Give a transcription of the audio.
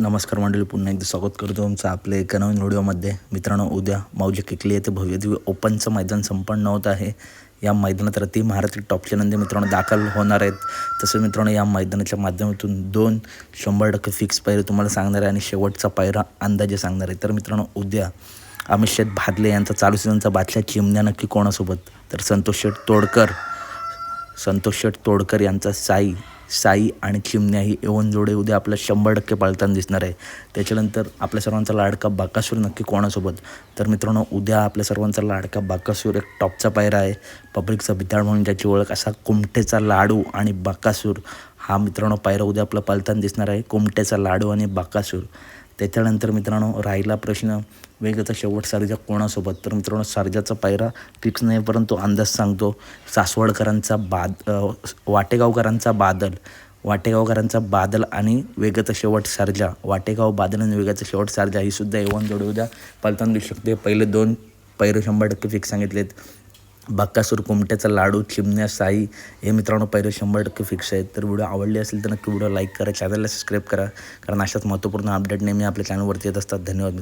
नमस्कार मंडळी पुन्हा एकदा स्वागत करतो तुमचं आपल्या एका नवीन व्हिडिओमध्ये. मित्रांनो उद्या माऊली किकली येथे भव्य दिव्य ओपनचं मैदान संपन्न होत आहे. या मैदानात रती महाराष्ट्र टॉपचे नंदी मित्रांनो दाखल होणार आहेत. तसेच मित्रांनो या मैदानाच्या माध्यमातून दोन शंभर टक्के फिक्स पायरे तुम्हाला सांगणार आहे आणि शेवटचा पायरा अंदाजे सांगणार आहे. तर मित्रांनो उद्या अमित शेठ भादले यांचा चालू सीझनचा बादल्या चिमण्या नक्की कोणासोबत? तर संतोष शेठ तोडकर. संतोष शेठ तोडकर यांचा साई साई आणि चिमण्या ही एवन जोडे उद्या आपल्या शंभर टक्के पाळताना दिसणार आहे. त्याच्यानंतर आपल्या सर्वांचा लाडका बाकासूर नक्की कोणासोबत? तर मित्रांनो उद्या आपल्या सर्वांचा लाडका बाकासूर एक टॉपचा पायरा आहे. पब्लिकचा बिद्याळ म्हणून ज्याची ओळख असा कुमटेचा लाडू आणि बाकासूर हा मित्रांनो पायरा उद्या आपला पालताना दिसणार आहे. कुमट्याचा लाडू आणि बाकासूर. त्याच्यानंतर मित्रांनो राहिला प्रश्न वेगाचा शेवट सारजा कोणासोबत? तर मित्रांनो सारजाचा पायरा फिक्स नाही परंतु अंदाज सांगतो सासवडकरांचा बाद वाटेगावकरांचा बादल वाटेगावकरांचा बादल आणि वेगाचा शेवट सारजा वाटेगाव बादल आणि वेगाचा शेवट सारजा ही सुद्धा एवन जोडी उद्या पलताना दिसू शकते पहिले दोन पैरे शंभर टक्के फिक्स सांगितलेत. बक्कासूर कुमट्याचा लाडू चिमण्या साई हे मित्रांनो पहिले शंभर टक्के फिक्स आहेत. तर व्हिडिओ आवडली असेल तर नक्की व्हिडिओ लाईक करा चॅनलला सबस्क्राईब करा. कारण अशाच महत्त्वपूर्ण अपडेट नेहमी आपल्या चॅनलवरती येत असतात. धन्यवाद